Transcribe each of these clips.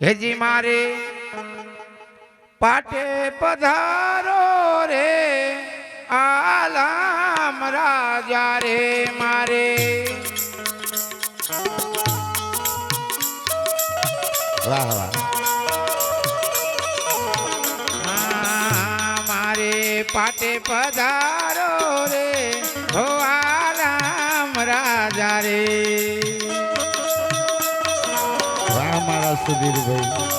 હેજી મારે પાટે પધારો રે. આલામ રાજા રે મારે. વાહ વાહ મારે પાટે પધારો રે. હો આલામ રાજા રે. સુધીરભાઈ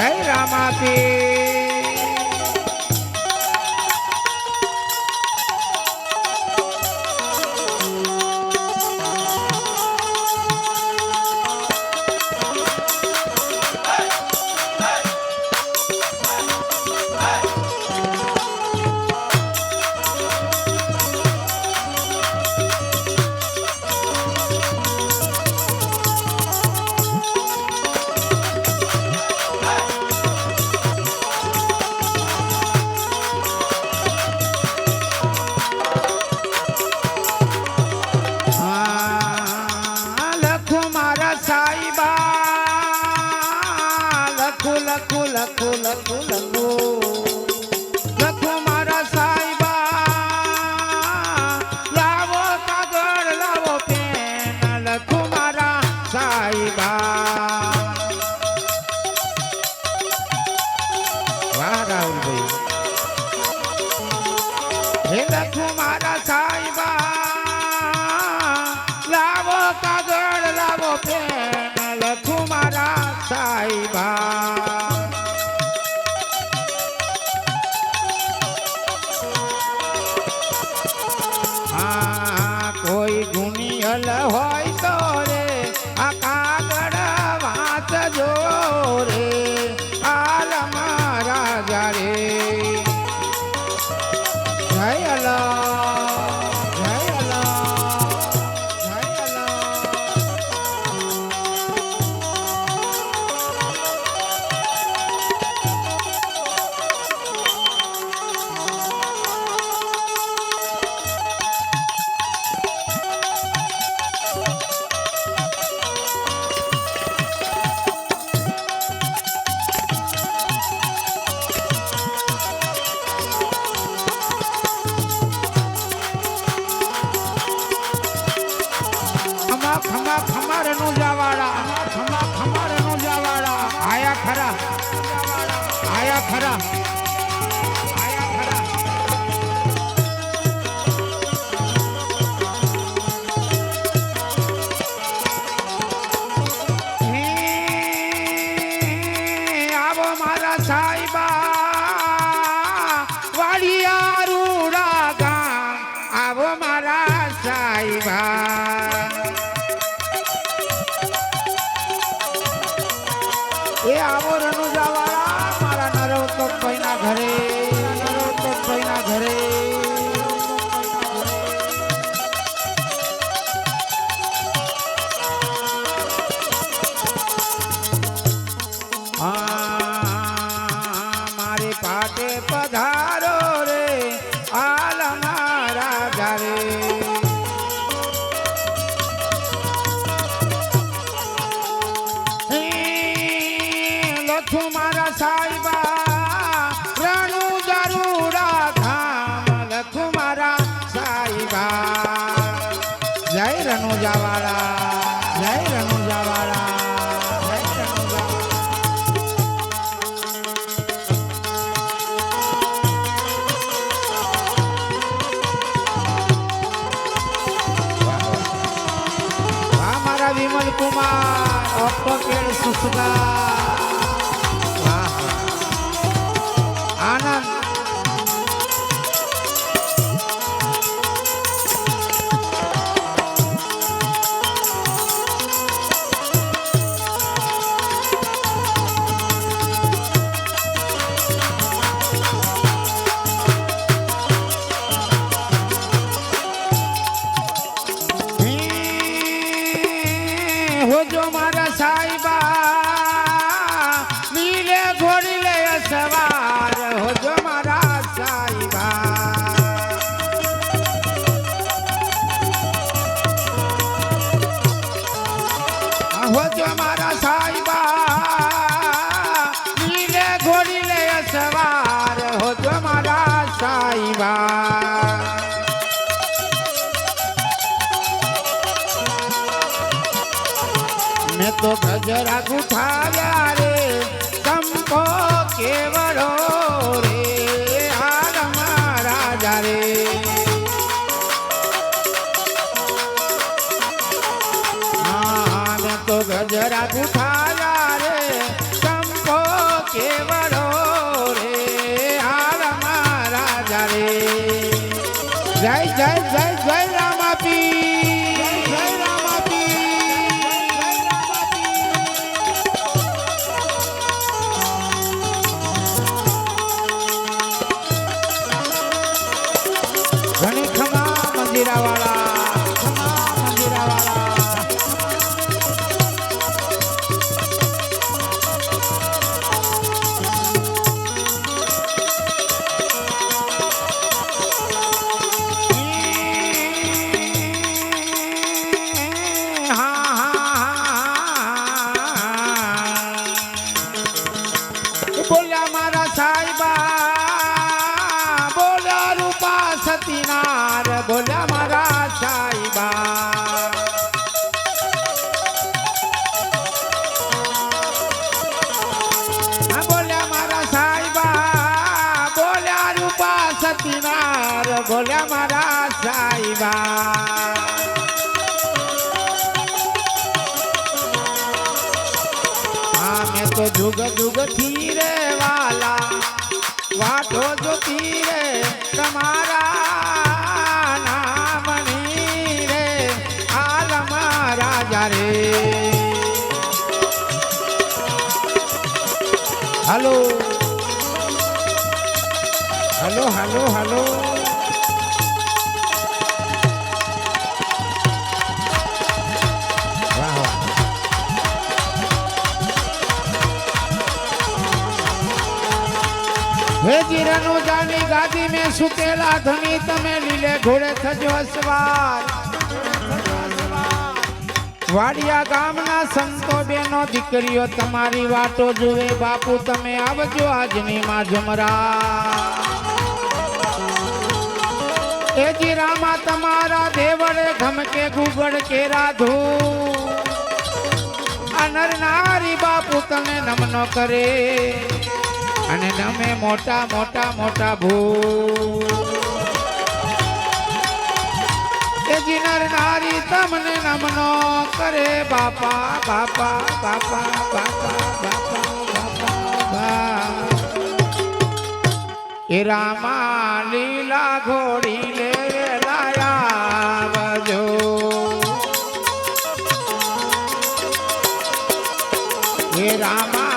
જય રામાપી lakh lakh lakh I want to. સાઈબા જય જય રણુજાવાળા જય રણુજાવાળા. આ મારા વિમલ કુમાર ઓટોકેડ સુસગા તો ગજરા ગુઠાવ્યા રે. કંપો કેવડો રે. હાલ રાજા રે. તો ગજરા ગુઠાવ્યા રે. કંપો કેવડો মারা સતીનાર બોલ્યા મારા સાહેબા હા મેં તો જુગ જુગથી રે વાલા વાટો જોતી રે તમારા નામની રે આલમા રાજા રે હલો હલો હાલો હે જીરાનો જાની ગાદી મેં સુતેલા ધણી, તમે લીલે ઘોડે થજો અસવાર વાડિયા ગામના સંતો બેનો દીકરીઓ, તમારી વાતો જુએ બાપુ, તમે આવજો આજની માં જમરા. એ જીરામાં તમારા દેવળે ઘમકે ગુગળ કે રાધુ આ નર બાપુ તમે નમનો કરે અને નમે મોટા મોટા મોટા ભૂ. એ જીનર નારી તમને નમનો કરે બાપા બાપા બાપા બાપા બાપા બાપા બા એ રામા લીલા ઘોડી લે લાયા હે રામા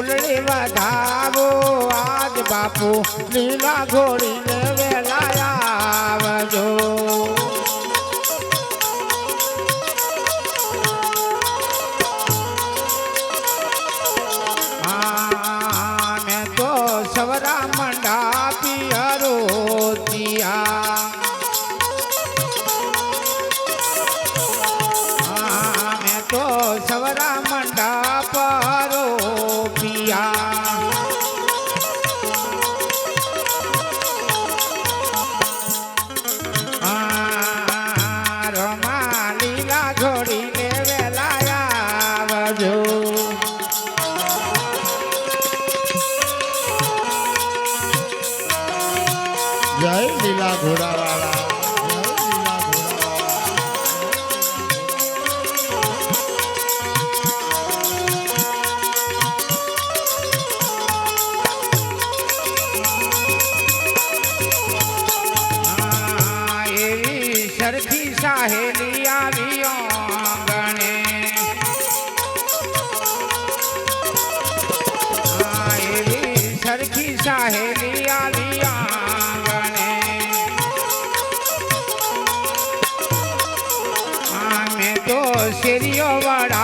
ફૂલડી વધાવો. આજ બાપુ લીલા ઘોડીને સાહેબી આલી આંગણે અમે તો શેરીઓ વાળા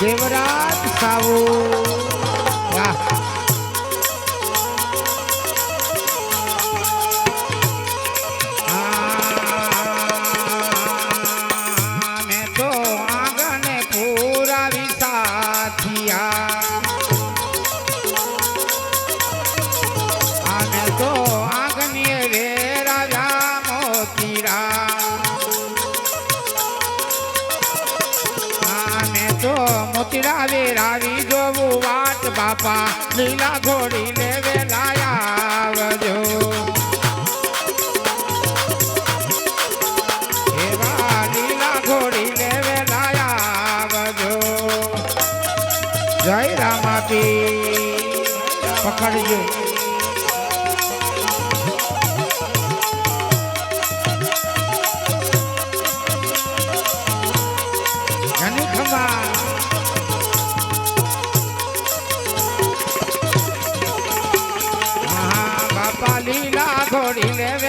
દેવરાજ સાવુ બાપા લીલા ઘોડીને વેલાયા આવજો. જય રામાપી પકડજો.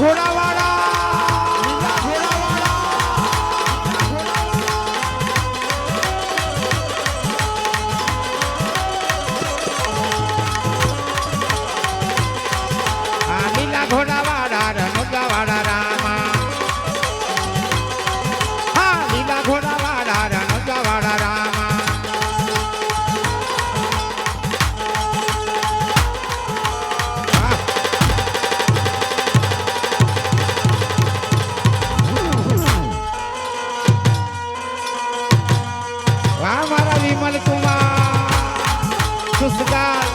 ঘোড়া સંસ્કાર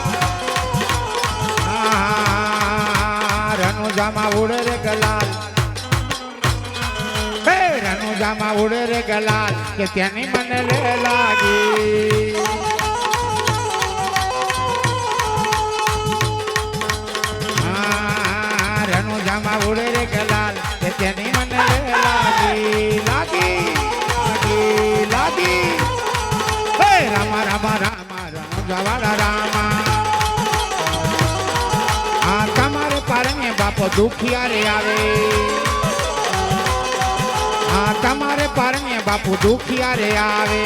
રનુજામાં ઉડે રે ગલાલ. હે રનુજામાં ઉડે ગલાલ, કે ત્યાંની મને રે લાગી. રણુજામાં ઉડે રે ગલાલ, કે ત્યાંની મને રે લાગી. લાગી લાગી રામા રામા, રામ. પારણે બાપો દુખિયા રે આવે. આ તમારે પારણે બાપુ દુખિયા રે આવે.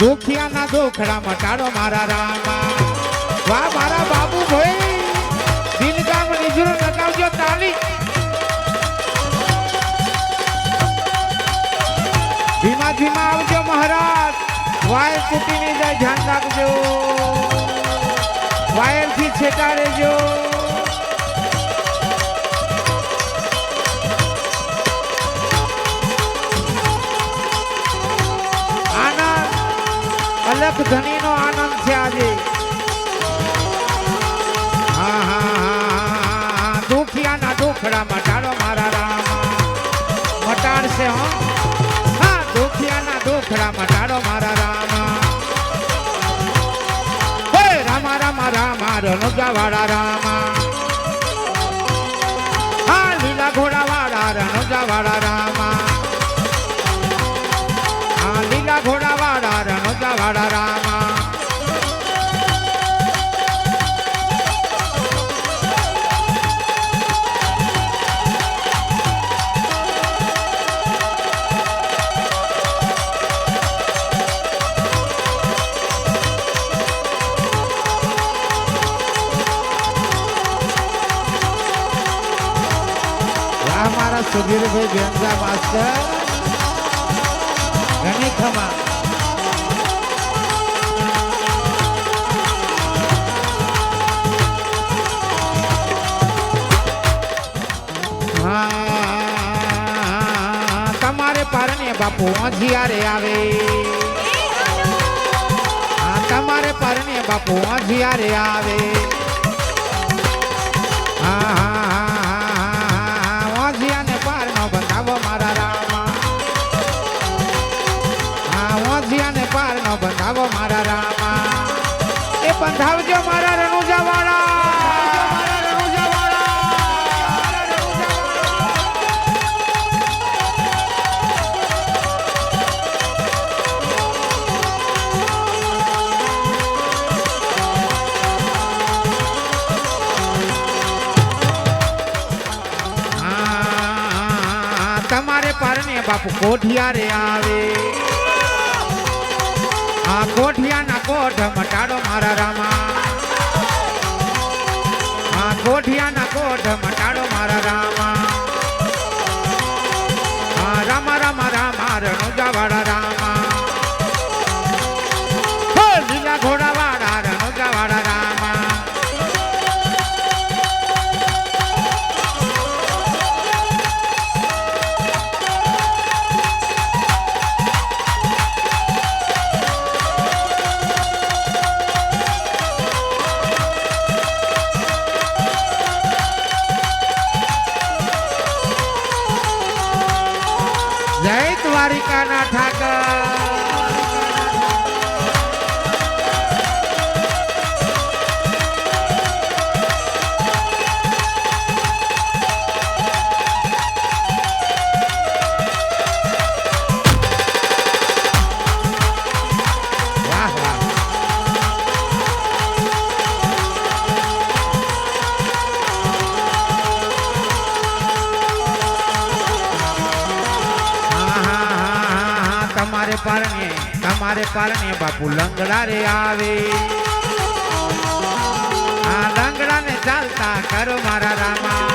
દુખિયાના દુખડા મટાડો મારા રામા. વાહ મારા બાબુ ભાઈ. દિનગામ નિજરો લગાવજો તાલી. ધીમા ધીમા આવજો મહારાજ. વાયર તૂટી નહીં જાય, ધ્યાન રાખજો. વાયરથી છેટા આનંદ અલગ ધની આનંદ છે આજે. હા હા હા દુખિયાના દુખડા મટાડો મારા રામ. મટાડશે, હા? દુખડા મટાડો મારા રામા. રામા રામા રામા રામા, રણુજાવાળા રામા. લીલા ઘોડાવાળા, રણુજાવાળા રામા. હા સુધીરભાઈ બેનજા માસ્ટર ઘણી ખમા હા, તમારે પારણે બાપુ અંધિયારે આવે હા, તમારે પારણે બાપુ અંધિયારે આવે હા હા હા વાંધિયાને બંધાવો મારા રામા એ બંધાવજો મારા રણુજા તમારે પારણે બાપુ કોઠિયારે આવે કોઠિયાના કોઠ મટાડો મારા રામા. પારણે બાપુ લંગડા રે આવે આ લંગડા ને ચાલતા કરો મારા રામા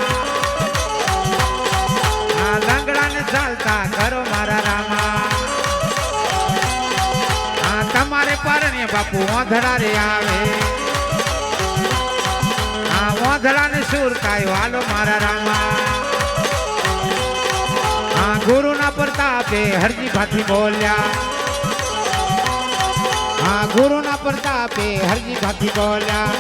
આ લંગડા ને ચાલતા કરો મારા રામા આ તમારે પારણે બાપુ ઓંધડા રે આવે આ ઓંધડા ને સુર કાયો હાલો મારા રામા ગુરુના પ્રતાપે હરજી ભાથી બોલ્યા આ ગુરુના પ્રતાપે હરજી ભાથી બોલ્યા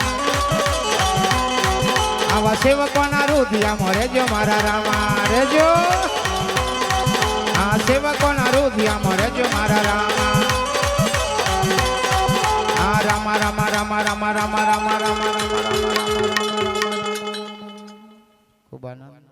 આવા સેવકોના રુધિયામાં રેજો મારા રામા રેજો આ સેવકોના રુધિયામાં રેજો મારા રામા આ રામા રામા રામા રામા રામા રામા રામા રામા રામા રામા રામા રામા ખૂબ આનંદ